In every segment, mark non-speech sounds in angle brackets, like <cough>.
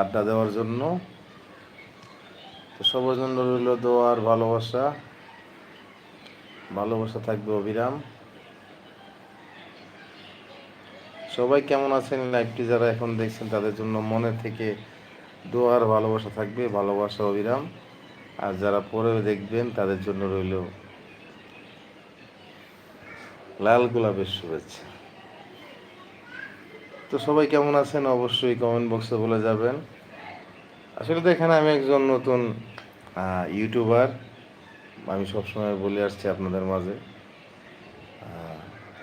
আড্ডা দেওয়ার জন্য। তো সবার জন্য রইল দোয়ার ভালোবাসা। ভালোবাসা থাকবে অবিরাম। সবাই কেমন আছেন? লাইভটি যারা এখন দেখছেন তাদের জন্য মনে থেকে দোয়ার ভালোবাসা থাকবে, ভালোবাসা অবিরাম। আর যারা পরে দেখবেন, তাদের জন্য রইল লাল গোলাপের শুভেচ্ছা। তো সবাই কেমন আছেন অবশ্যই কমেন্ট বক্সে বলে যাবেন। আসলে তো এখানে আমি একজন নতুন ইউটিউবার আমি সবসময় বলে আসছি আপনাদের মাঝে।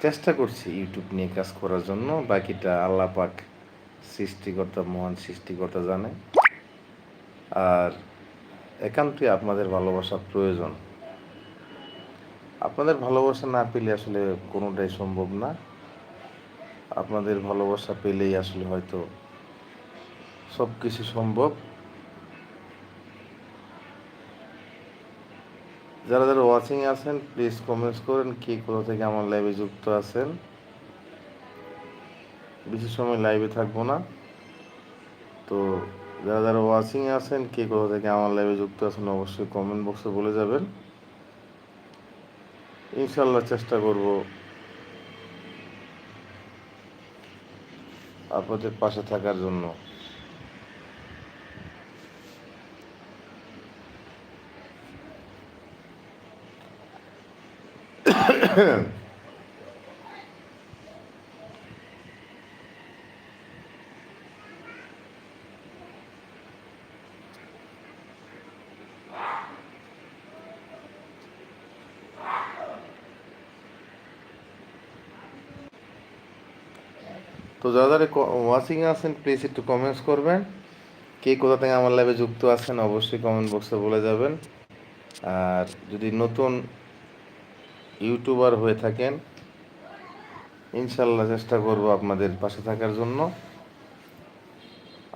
চেষ্টা করছি ইউটিউব নিয়ে কাজ করার জন্য। বাকিটা আল্লাহ পাক সৃষ্টিকর্তা, মহান সৃষ্টিকর্তা জানে। আর একান্তই আপনাদের ভালোবাসা প্রয়োজন। আপনাদের ভালোবাসা না পেলে আসলে কোনোটাই সম্ভব না। আপনাদের ভালোবাসা পেলেই আসলে হয়তো সব কিছু সম্ভব। যারা যারা ওয়াচিং আছেন প্লিজ কমেন্টস করেন কে কোথা থেকে আমার লাইভে যুক্ত আছেন। বেশি সময় লাইভে থাকব না। তো যারা যারা ওয়াচিং আছেন, কে কোথা থেকে আমার লাইভে যুক্ত আছেন, অবশ্যই কমেন্ট বক্সে বলে যাবেন। ইনশাল্লাহ চেষ্টা করব আপনাদের পাশে থাকার জন্য। <coughs> তো যারা যারা ওয়াচিং আছেন প্লিজ একটু কমেন্টস করবেন। কে কোথা থেকে আমার লাইভে যুক্ত আছেন, অবশ্যই কমেন্ট বক্সে বলে যাবেন। আর যদি নতুন ইউটিউবার হয়ে থাকেন ইনশাল্লাহ চেষ্টা করব আপনাদের পাশে থাকার জন্য।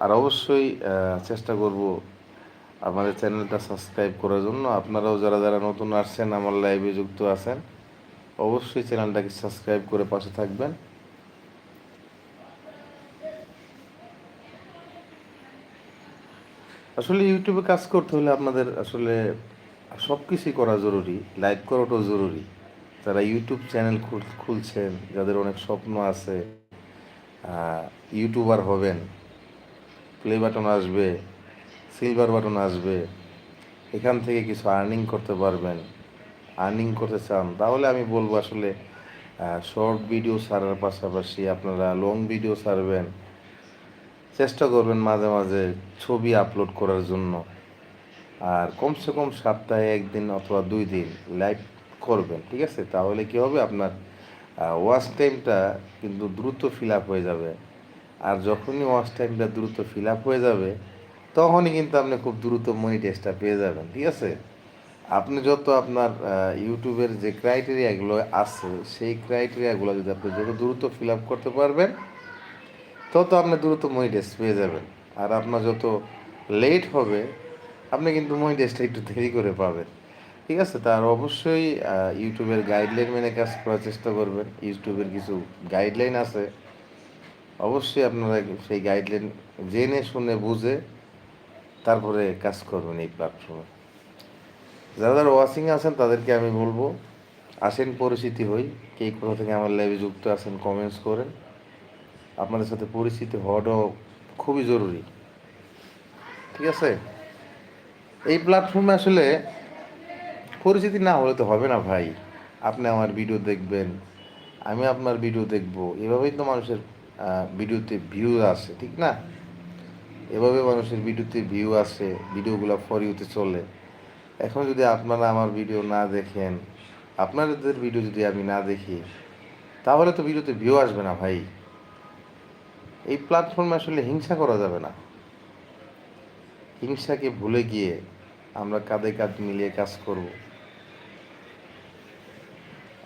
আর অবশ্যই চেষ্টা করব আমাদের চ্যানেলটা সাবস্ক্রাইব করার জন্য। আপনারাও যারা যারা নতুন আসছেন, আমার লাইভে যুক্ত আছেন, অবশ্যই চ্যানেলটাকে সাবস্ক্রাইব করে পাশে থাকবেন। আসলে ইউটিউবে কাজ করতে হলে আপনাদের আসলে সব কিছুই করা জরুরি লাইভ করাটাও জরুরি। যারা ইউটিউব চ্যানেল খুলছেন, যাদের অনেক স্বপ্ন আছে ইউটিউবার হবেন প্লে বাটন আসবে সিলভার বাটন আসবে, এখান থেকে কিছু আর্নিং করতে পারবেন আর্নিং করতে চান, তাহলে আমি বলব আসলে শর্ট ভিডিও ছাড়ার পাশাপাশি আপনারা লং ভিডিও ছাড়বেন চেষ্টা করবেন মাঝে মাঝে ছবি আপলোড করার জন্য। আর কমসে কম সপ্তাহে একদিন অথবা দুই দিন লাইভ করবেন, ঠিক আছে? তাহলে কি হবে? আপনার ওয়াচ টাইমটা কিন্তু দ্রুত ফিল আপ হয়ে যাবে। আর যখনই ওয়াচ টাইমটা দ্রুত ফিল আপ হয়ে যাবে, তখনই কিন্তু আপনি খুব দ্রুত মনিটাইজটা পেয়ে যাবেন, ঠিক আছে? আপনি যত আপনার ইউটিউবের যে ক্রাইটেরিয়াগুলো আছে, সেই ক্রাইটেরিয়াগুলো যদি আপনি যত দ্রুত ফিল আপ করতে পারবেন তত আপনি দ্রুত মনিটাইজ পেয়ে যাবেন। আর আপনার যত লেট হবে, আপনি কিন্তু মনিটাইজটা একটু দেরি করে পাবেন। ঠিক আছে? তার অবশ্যই ইউটিউবের গাইডলাইন মেনে কাজ করার চেষ্টা করবেন। ইউটিউবের কিছু গাইডলাইন আছে। অবশ্যই আপনারা সেই গাইডলাইন জেনে, শুনে, বুঝে তারপরে কাজ করবেন এই প্ল্যাটফর্মে যারা যারা ওয়াচিং আছেন, তাদেরকে আমি বলব, আসেন পরিচিতি হই। কে কোথা থেকে আমার লাইভে যুক্ত আছেন কমেন্টস করেন। আপনাদের সাথে পরিচিতি হওয়াটাও খুবই জরুরি। ঠিক আছে? এই প্ল্যাটফর্মে আসলে পরিচিতি না হলে তো হবে না ভাই। আপনি আমার ভিডিও দেখবেন, আমি আপনার ভিডিও দেখব। এভাবেই তো মানুষের ভিডিওতে ভিউ আসে, ঠিক না? এভাবে মানুষের ভিডিওতে ভিউ আসে ভিডিওগুলো ফর ইউতে চলে। এখন যদি আপনারা আমার ভিডিও না দেখেন, আপনাদের ভিডিও যদি আমি না দেখি, তাহলে তো ভিডিওতে ভিউ আসবে না ভাই। এই প্ল্যাটফর্মে আসলে হিংসা করা যাবে না। হিংসাকে ভুলে গিয়ে আমরা কাঁধে কাঁধ মিলিয়ে কাজ করব।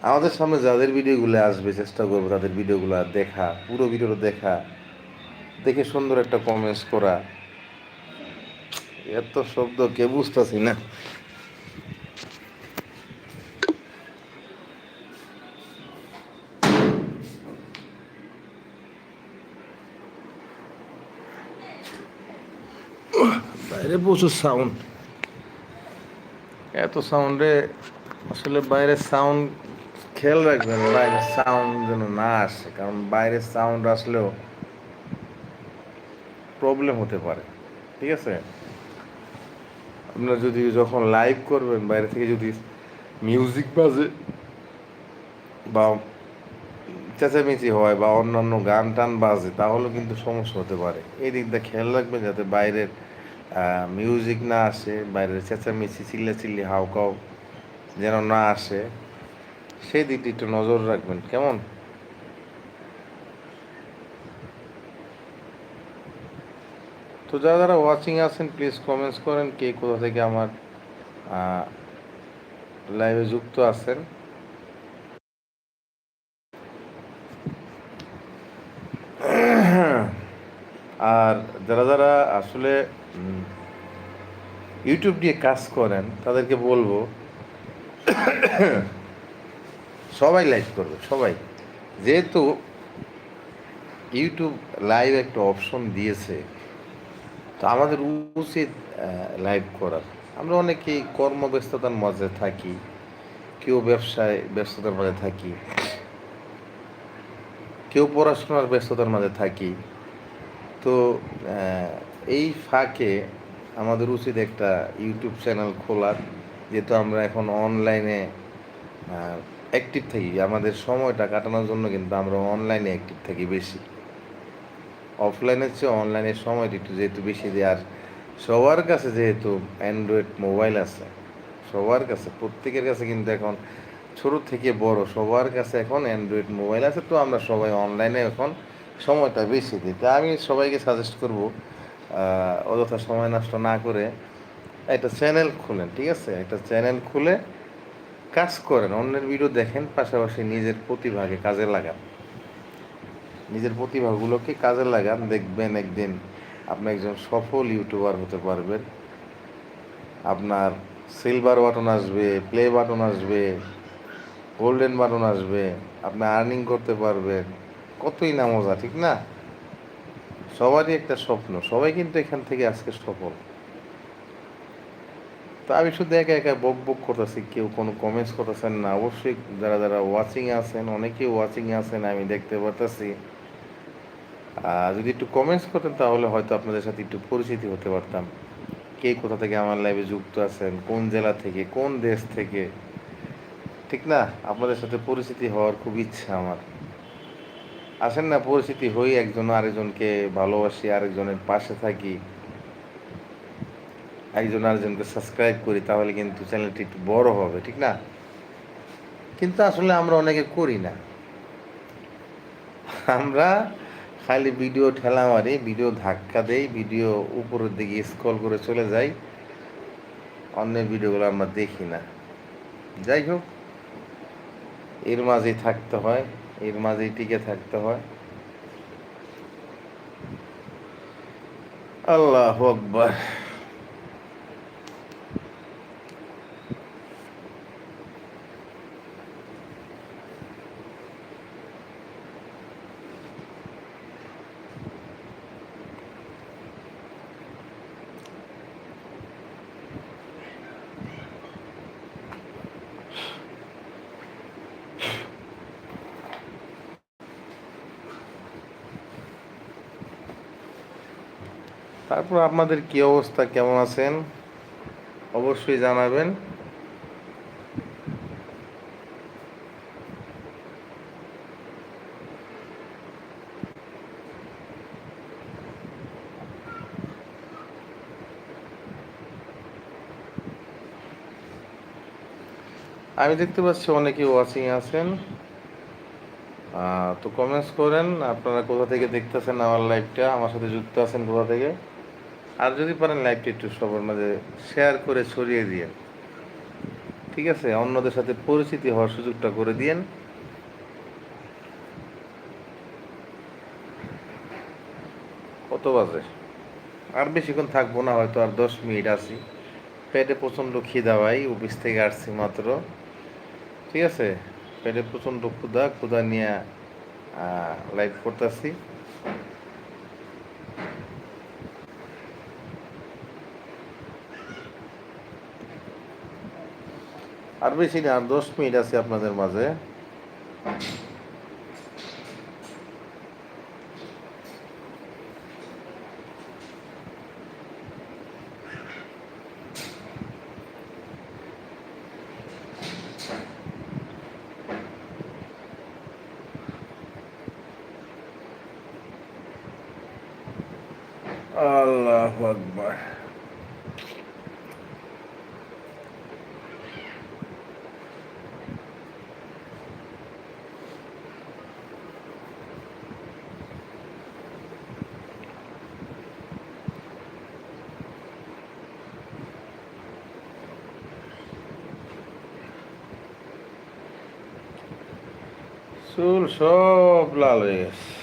আমাদের সামনে যাদের ভিডিওগুলো আসবে, চেষ্টা করব তাদের ভিডিওগুলো দেখা, পুরো ভিডিওটা দেখা, দেখে সুন্দর একটা কমেন্টস করা। এত শব্দ, কে বুঝতেছি না? বাইরে প্রচুর সাউন্ড এত সাউন্ডে আসলে বাইরের সাউন্ড খেয়াল রাখবেন বাইরে সাউন্ড যেন না আসে, কারণ বাইরের সাউন্ড আসলেও প্রবলেম হতে পারে, ঠিক আছে? আপনার যদি যখন লাইভ করবেন, বাইরে থেকে যদি মিউজিক বাজে, বা চেঁচামেচি হয়, বা অন্যান্য গান টান বাজে, তাহলে কিন্তু সমস্যা হতে পারে। এই দিকটা খেয়াল রাখবেন যাতে বাইরের মিউজিক না আসে বাইরের চেঁচামেচি চিল্লা চিল্লি হাউকাও যেন না আসে, সেই দিকটি একটু নজর রাখবেন। কেমন? তো যারা যারা ওয়াচিং আছেন প্লিজ কমেন্টস করেন কে কোথা থেকে আমার লাইভে যুক্ত আছেন। আর যারা যারা আসলে ইউটিউব দিয়ে কাজ করেন, তাদেরকে বলব, সবাই লাইভ করবে, সবাই। যেহেতু ইউটিউব লাইভ একটা অপশন দিয়েছে, তো আমাদের উচিত লাইভ করার। আমরা অনেকেই কর্মব্যস্ততার মাঝে থাকি, কেউ ব্যবসায় ব্যস্ততার মাঝে থাকি, কেউ পড়াশোনার ব্যস্ততার মাঝে থাকি, তো এই ফাঁকে আমাদের উচিত একটা ইউটিউব চ্যানেল খোলার, যেহেতু আমরা এখন অনলাইনে অ্যাক্টিভ থাকি। আমাদের সময়টা কাটানোর জন্য কিন্তু আমরা অনলাইনে অ্যাক্টিভ থাকি বেশি। অফলাইনের চেয়ে অনলাইনের সময়টা একটু যেহেতু বেশি দেয় আর সবার কাছে যেহেতু অ্যান্ড্রয়েড মোবাইল আছে, সবার কাছে, প্রত্যেকের কাছে কিন্তু এখন ছোট থেকে বড় সবার কাছে এখন অ্যান্ড্রয়েড মোবাইল আছে, তো আমরা সবাই অনলাইনে এখন সময়টা বেশি দিই। তা আমি সবাইকে সাজেস্ট করব অযথা সময় নষ্ট না করে একটা চ্যানেল খুলেন, ঠিক আছে? একটা চ্যানেল খুলে কাজ করেন, অন্যের ভিডিও দেখেন, পাশাপাশি নিজের প্রতিভাকে কাজে লাগান। নিজের প্রতিভাগুলোকে কাজে লাগান, দেখবেন একদিন আপনি একজন সফল ইউটিউবার হতে পারবেন। আপনার সিলভার বাটন আসবে প্লে বাটন আসবে গোল্ডেন বাটন আসবে, আপনি আর্নিং করতে পারবেন। কতই না মজা, ঠিক না? সবারই একটা স্বপ্ন। সবাই কিন্তু এখান থেকে আজকে সফল। তা আমি শুধু একা একা বক বক করতেছি, কেউ কোনো কমেন্টস করতেছেন না। অবশ্যই যারা যারা ওয়াচিং আছেন, অনেকেই ওয়াচিং আছেন, আমি দেখতে পারতেছি। যদি একটু কমেন্টস করতেন, তাহলে হয়তো আপনাদের সাথে একটু পরিচিতি হতে পারতাম। কে কোথা থেকে আমার লাইভে যুক্ত আছেন, কোন জেলা থেকে, কোন দেশ থেকে? ঠিক না? আপনাদের সাথে পরিচিতি হওয়ার খুব ইচ্ছা আমার। আসেন না, পরিচিতি হই, একজন আরেকজনকে ভালোবাসি, আরেকজনের পাশে থাকি। একজন আরেকজনকে সাবস্ক্রাইব করি, তাহলে কিন্তু চ্যানেলটি একটু বড় হবে, ঠিক না? কিন্তু আসলে আমরা অনেকে করি না। আমরা খালি ভিডিও ঠেলা মারি ভিডিও ধাক্কা দেই ভিডিও উপরের দিকে স্ক্রল করে চলে যাই। অন্যের ভিডিওগুলো আমরা দেখি না। যাই হোক, এর মাঝেই থাকতে হয়। এর মাঝেই টিকে থাকতে হয়। আল্লাহ আকবার। তারপর আপনাদের কি অবস্থা? কেমন আছেন? অবশ্যই জানাবেন। আমি দেখতে পাচ্ছি অনেকে ওয়াচিং আছেন। তো কমেন্টস করেন, আপনারা কোথা থেকে দেখতেছেন আমার লাইভটা আমার সাথে যুক্ত আছেন কোথা থেকে? আর যদি পারেন লাইভটা একটু সবার মাঝে শেয়ার করে ছড়িয়ে দিয়েন ঠিক আছে? অন্যদের সাথে পরিচিতি হওয়ার সুযোগটা করে দিয়েন। কত বাজে? আর বেশিক্ষণ থাকব না, হয়তো আর দশ মিনিট আছি। পেটে প্রচণ্ড খিদা ভাই, অফিস থেকে আসছি মাত্র। ঠিক আছে? পেটে প্রচণ্ড ক্ষুদা ক্ষুদা নিয়ে লাইভ করতেছি। আর বেশি না আর দশ মিনিট আছে আপনাদের মাঝে আল্লাহ আকবার চুল সব লাল হয়ে গেছে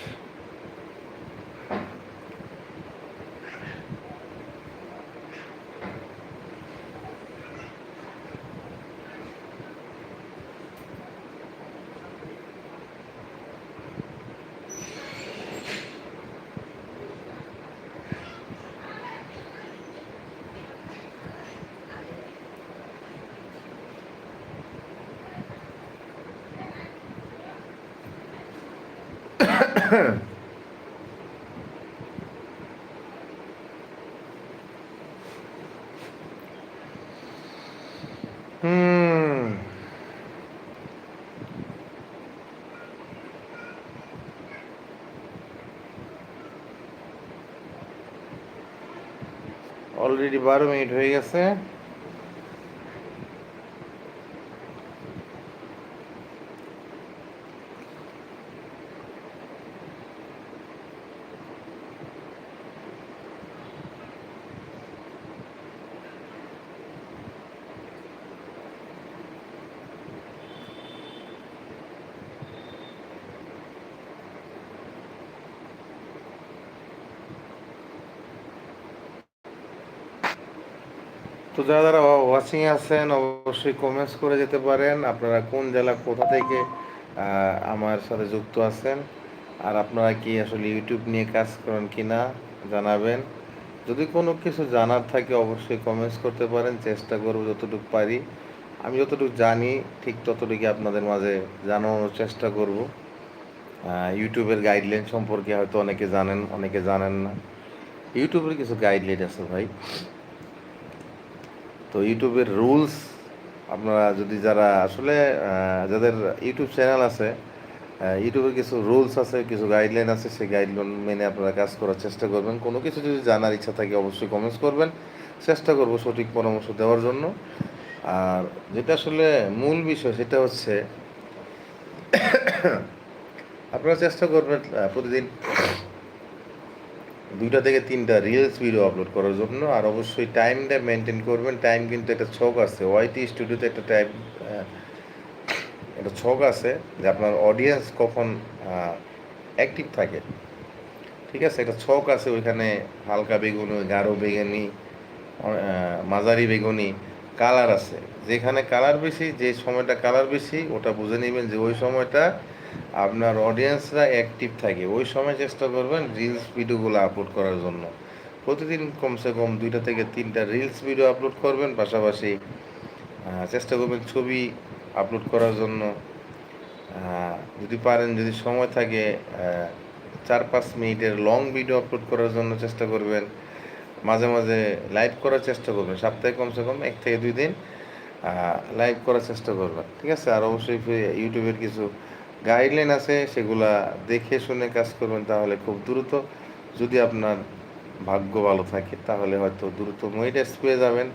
হুম অলরেডি বারো মিনিট হয়ে গেছে তো যারা যারা ওয়াচিং আছেন, অবশ্যই কমেন্টস করে যেতে পারেন। আপনারা কোন জেলা, কোথা থেকে আমার সাথে যুক্ত আছেন, আর আপনারা কি আসলে ইউটিউব নিয়ে কাজ করেন কি না জানাবেন। যদি কোনো কিছু জানার থাকে, অবশ্যই কমেন্টস করতে পারেন। চেষ্টা করব যতটুকু পারি। আমি যতটুকু জানি, ঠিক ততটুকু আপনাদের মাঝে জানানোর চেষ্টা করব। ইউটিউবের গাইডলাইন সম্পর্কে হয়তো অনেকে জানেন অনেকে জানেন না। ইউটিউবের কিছু গাইডলাইন আছে ভাই। তো ইউটিউবের রুলস, আপনারা যদি যারা আসলে যাদের ইউটিউব চ্যানেল আছে ইউটিউবের কিছু রুলস আছে, কিছু গাইডলাইন আছে, সেই গাইডলাইন মেনে আপনারা কাজ করার চেষ্টা করবেন। কোনো কিছু যদি জানার ইচ্ছা থাকে, অবশ্যই কমেন্টস করবেন। চেষ্টা করব সঠিক পরামর্শ দেওয়ার জন্য। আর যেটা আসলে মূল বিষয়, সেটা হচ্ছে, <coughs> আপনারা চেষ্টা করবেন প্রতিদিন দুইটা থেকে তিনটা রিলস ভিডিও আপলোড করার জন্য, আর অবশ্যই টাইমটা মেনটেন করবেন। টাইম কিন্তু একটা ছক আছে। ওয়াইটি স্টুডিওতে একটা টাইম একটা ছক আছে যে আপনার অডিয়েন্স কখন অ্যাক্টিভ থাকে। ঠিক আছে? একটা ছক আছে ওইখানে হালকা বেগুনি, গাঢ় বেগুনি মাঝারি বেগুনি কালার আছে। যেখানে কালার বেশি, যে সময়টা কালার বেশি, ওটা বুঝে নেবেন যে ওই সময়টা আপনার অডিয়েন্সরা অ্যাক্টিভ থাকে। ওই সময় চেষ্টা করবেন রিলস ভিডিওগুলো আপলোড করার জন্য। প্রতিদিন কমসে কম দুইটা থেকে তিনটা রিলস ভিডিও আপলোড করবেন, পাশাপাশি চেষ্টা করবেন ছবি আপলোড করার জন্য। যদি পারেন, যদি সময় থাকে চার পাঁচ মিনিটের লং ভিডিও আপলোড করার জন্য চেষ্টা করবেন। মাঝে মাঝে লাইভ করার চেষ্টা করবেন। সপ্তাহে কমসে কম এক থেকে দুই দিন লাইভ করার চেষ্টা করবেন। ঠিক আছে? আর অবশ্যই ইউটিউবের কিছু গাইডলাইন আছে, সেগুলা দেখে শুনে কাজ করবেন তাহলে খুব দ্রুত। যদি আপনার ভাগ্য ভালো থাকে, তাহলে হয়তো দ্রুত মনিটাইজ পেয়ে যাবেন।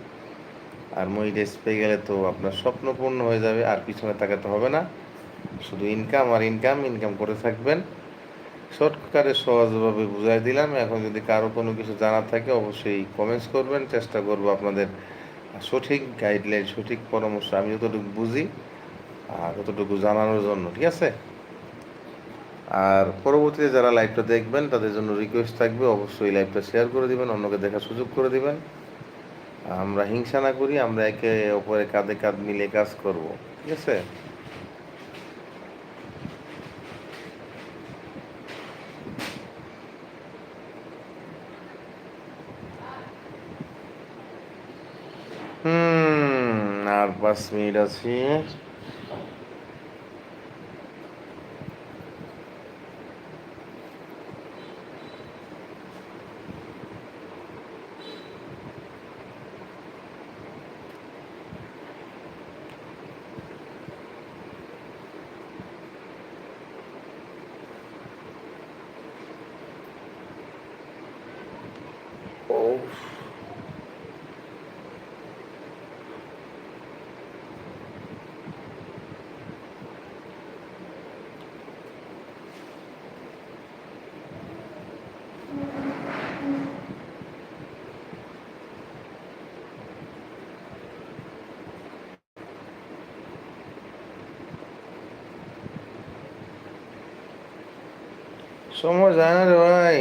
আর মনিটাইজ পেয়ে গেলে তো আপনার স্বপ্ন পূর্ণ হয়ে যাবে, আর পিছনে তাকাতে হবে না। শুধু ইনকাম আর ইনকাম ইনকাম করে থাকবেন। শর্টকাটে সহজভাবে বুঝাই দিলাম। এখন যদি কারও কোনো কিছু জানার থাকে, অবশ্যই কমেন্টস করবেন। চেষ্টা করব আপনাদের সঠিক গাইডলাইন সঠিক পরামর্শ। আমি যতটুকু বুঝি আর ততটুকু জানানোর জন্য, ঠিক আছে? আর পরবর্তীতে যারা লাইভটা দেখবেন, তাদের জন্য রিকোয়েস্ট থাকবে, অবশ্যই লাইভটা শেয়ার করে দিবেন, অন্যকে দেখার সুযোগ করে দিবেন। আমরা হিংসা না করি, আমরা একে অপরে কাঁধে কাঁধ মিলে কাজ করব, ঠিক আছে? হুম, আর পাঁচ মিনিট আছি। ও সময় যায় না রে ভাই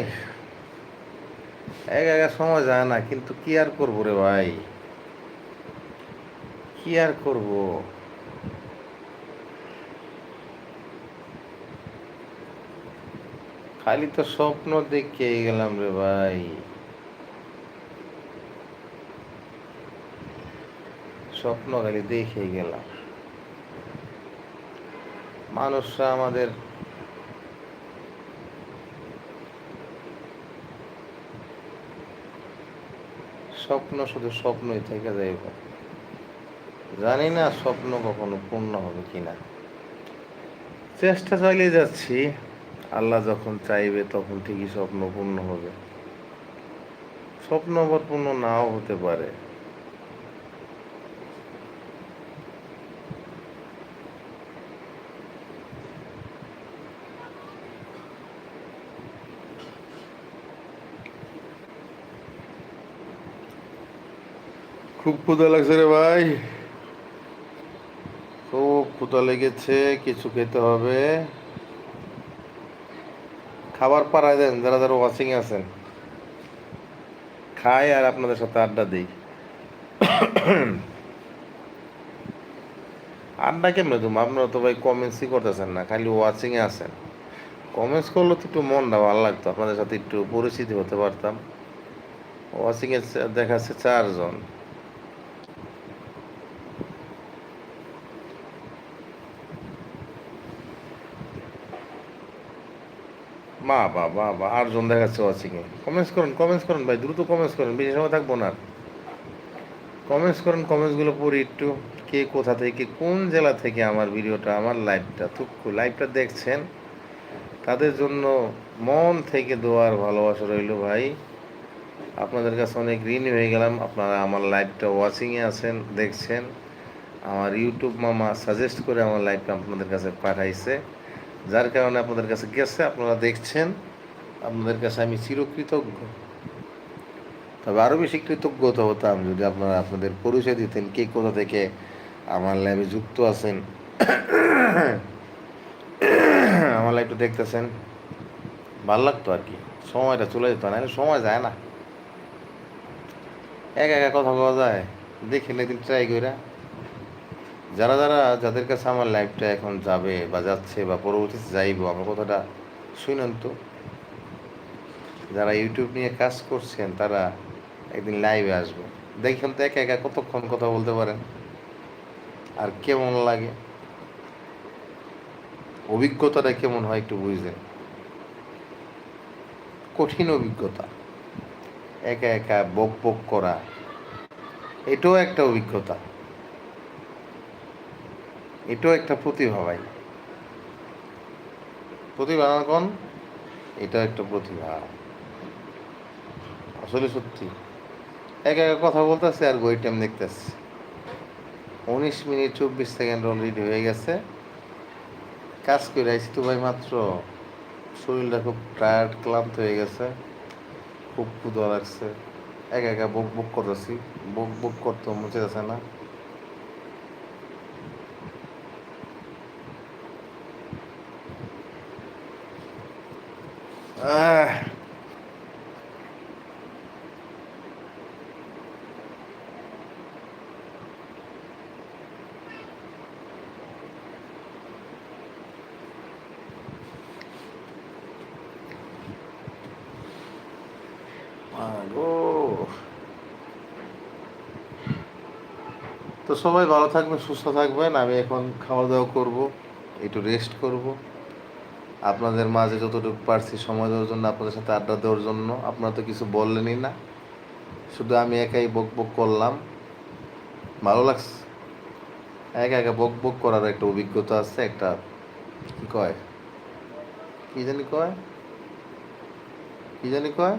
এক একা সময় যায় না, কিন্তু কি আর করব রে ভাই? কি আর করব? খালি তো স্বপ্ন দেখে গেলাম রে ভাই। স্বপ্ন খালি দেখে গেলাম। মানুষরা আমাদের স্বপ্ন শুধু স্বপ্নই থেকে যাইব জানি না স্বপ্ন কখনো পূর্ণ হবে কিনা। চেষ্টা চালিয়ে যাচ্ছি। আল্লাহ যখন চাইবে তখন ঠিকই স্বপ্ন পূর্ণ হবে। স্বপ্ন আবার পূর্ণ নাও হতে পারে। খুব ক্ষুধা লাগছে রে ভাই। খুব ক্ষুধা লেগেছে, কিছু খেতে হবে। খাবার পাড়ায় দেন, যারা যারা ওয়াচিং আছেন। খাই আর আপনাদের সাথে আড্ডা দিই। আড্ডা কেমনে তুমি আপনারা তো ভাই কমেন্টসই করতেছেন না, খালি ওয়াচিংয়ে আছেন। কমেন্টস করলে তো একটু মনটা ভালো লাগতো, আপনাদের সাথে একটু পরিচিতি হতে পারতাম। ওয়াচিংয়ে দেখাচ্ছে চারজন। মা বা বা বা আটজন দেখাচ্ছে ওয়াচিংয়ে কমেন্টস করুন কমেন্টস করুন ভাই, দ্রুত কমেন্টস করুন, বেশি সময় থাকব না কমেন্টস করুন কমেন্টসগুলো পড়ি একটু, কে কোথা থেকে, কোন জেলা থেকে আমার ভিডিওটা, আমার লাইভটা থুকু লাইভটা দেখছেন, তাদের জন্য মন থেকে দোয়ার ভালোবাসা রইল ভাই। আপনাদের কাছে অনেক ঋণ হয়ে গেলাম, আপনারা আমার লাইভটা ওয়াচিংয়ে আছেন, দেখছেন। আমার ইউটিউব মামা সাজেস্ট করে আমার লাইভটা আপনাদের কাছে পাঠাইছে। যার কারণে আপনাদের কাছে গেছে আপনারা দেখছেন, আপনাদের কাছে আমি চিরকৃতজ্ঞ। তবে আরও বেশি কৃতজ্ঞতা হতাম যদি আপনারা আপনাদের পরিচয় দিতেন, কে কোথা থেকে আমার ল্যাবে যুক্ত আছেন। আমার লাইভটা দেখতেছেন, ভালো লাগতো আর কি। সময়টা চলে যেত না সময় যায় না। একা একা কথা বলা যায় দেখেন একদিন ট্রাই কইরা। যারা যারা যাদের কাছে আমার লাইফটা এখন যাবে বা যাচ্ছে বা পরবর্তীতে যাইব, আমার কথাটা শুনেন তো। যারা ইউটিউব নিয়ে কাজ করছেন, তারা একদিন লাইভে আসবে। দেখেন তো একা একা কতক্ষণ কথা বলতে পারেন। আর কেমন লাগে? অভিজ্ঞতাটা কেমন হয় একটু বুঝলেন কঠিন অভিজ্ঞতা। একা একা বক বক করা, এটাও একটা অভিজ্ঞতা। এটাও একটা প্রতিভা ভাই। প্রতিভা না কোন? এটাও একটা প্রতিভা। আসলে সত্যি। এক একা কথা বলতেছে আর বই টাইম দেখতেছে। উনিশ মিনিট চব্বিশ সেকেন্ড অলরেডি হয়ে গেছে। কাজ করে আইসি তো ভাই মাত্র। শরীরটা খুব টায়ার্ড ক্লান্ত হয়ে গেছে। খুব ক্ষুদা লাগছে। একা একা বুক বুক করতেছি। বুক বুক করতে মুছে যাচ্ছে না। তো সবাই ভালো থাকবেন সুস্থ থাকবেন। আমি এখন খাওয়া দাওয়া করব একটু রেস্ট করব। আপনাদের মাঝে যতটুকু পারছি সময় দেওয়ার জন্য, আপনাদের সাথে আড্ডা দেওয়ার জন্য। আপনারা তো কিছু বললেনই না। শুধু আমি একাই বক বক করলাম। ভালো লাগছে। একা একা বক বক করার একটা অভিজ্ঞতা আছে, একটা কি কয়? কি জানি কয়? কি জানি কয়?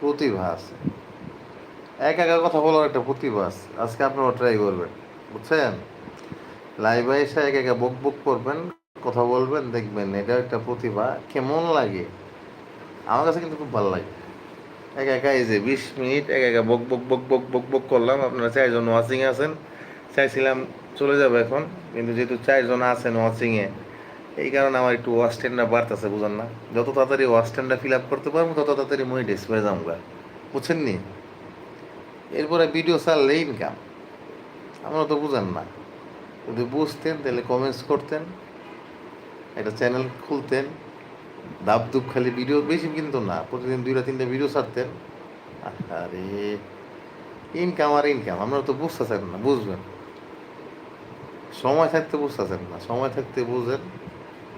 প্রতিভা আছে। এক একা কথা বলার একটা প্রতিভা আছে। আজকে আপনারা ট্রাই করবেন। বুঝছেন? লাইভে এসে এক একা বক বক করবেন। কথা বলবেন, দেখবেন এটা একটা প্রতিভা। কেমন লাগে? আমার কাছে কিন্তু খুব ভালো লাগে। একা একা এই যে বিশ মিনিট একা একা বক বক বক বক বক বক করলাম। আপনারা চারজন ওয়াচিং আছেন। চাইছিলাম চলে যাব এখন, কিন্তু যেহেতু চারজন আছেন ওয়াচিংয়ে এই কারণে আমার একটু ওয়াশ টাইমটা বাড়তেছে, বুঝেন না? যত তাড়াতাড়ি ওয়াশ ফিল আপ করতে পারব, তত তাড়াতাড়ি মই ডিসপ্লে যাব বুঝছেন নি? এরপরে ভিডিও ছাড়লে ইনকাম আমরা তো বুঝেন না। যদি বুঝতেন, তাহলে কমেন্টস করতেন। একটা চ্যানেল খুলতেন, দাব দুব খালি ভিডিও বেশি কিন্তু না, প্রতিদিন দুইটা তিনটা ভিডিও ছাড়তেন। আরে ইনকাম আর ইনকাম আমরা তো বুঝতেছেন না, বুঝবেন। সময় থাকতে বুঝতেছেন না, সময় থাকতে বুঝেন,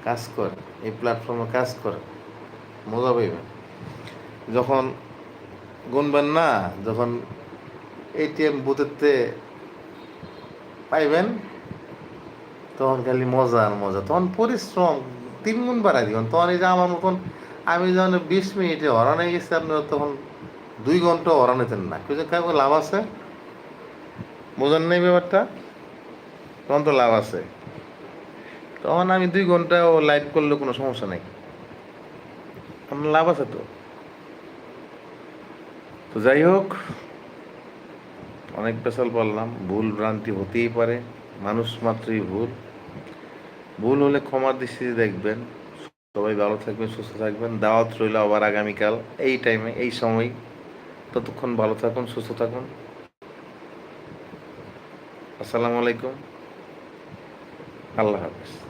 কাজ করেন, এই প্ল্যাটফর্মে কাজ করেন, মজা পাইবেন। যখন গুনবেন না, যখন এটিএম বুথেতে পাইবেন তখন খালি মজা আর মজা। তখন পরিশ্রম, তিন গুণ বাড়াই দিবেন। তখন এই যে আমার মতন আমি যখন বিশ মিনিটে হরানে গেছি, আপনারা তখন দুই ঘণ্টা হরান নিতেন না। কিছু কাউকে লাভ আছে? বোঝেন নেই ব্যাপারটা? তখন তো লাভ আছে। তখন আমি দুই ঘণ্টা ও লাইভ করলে কোনো সমস্যা নেই। আমার লাভ আছে তো। তো যাই হোক, অনেক পেশাল বললাম ভুল ভ্রান্তি হতেই পারে। মানুষ মাত্রই ভুল। ভুল হলে ক্ষমার দৃষ্টিতে দেখবেন। সবাই ভালো থাকবেন, সুস্থ থাকবেন। দাওয়াত রইল আবার আগামীকাল, এই টাইমে এই সময়। ততক্ষণ ভালো থাকুন, সুস্থ থাকুন। আসসালামু আলাইকুম। আল্লাহ হাফিজ।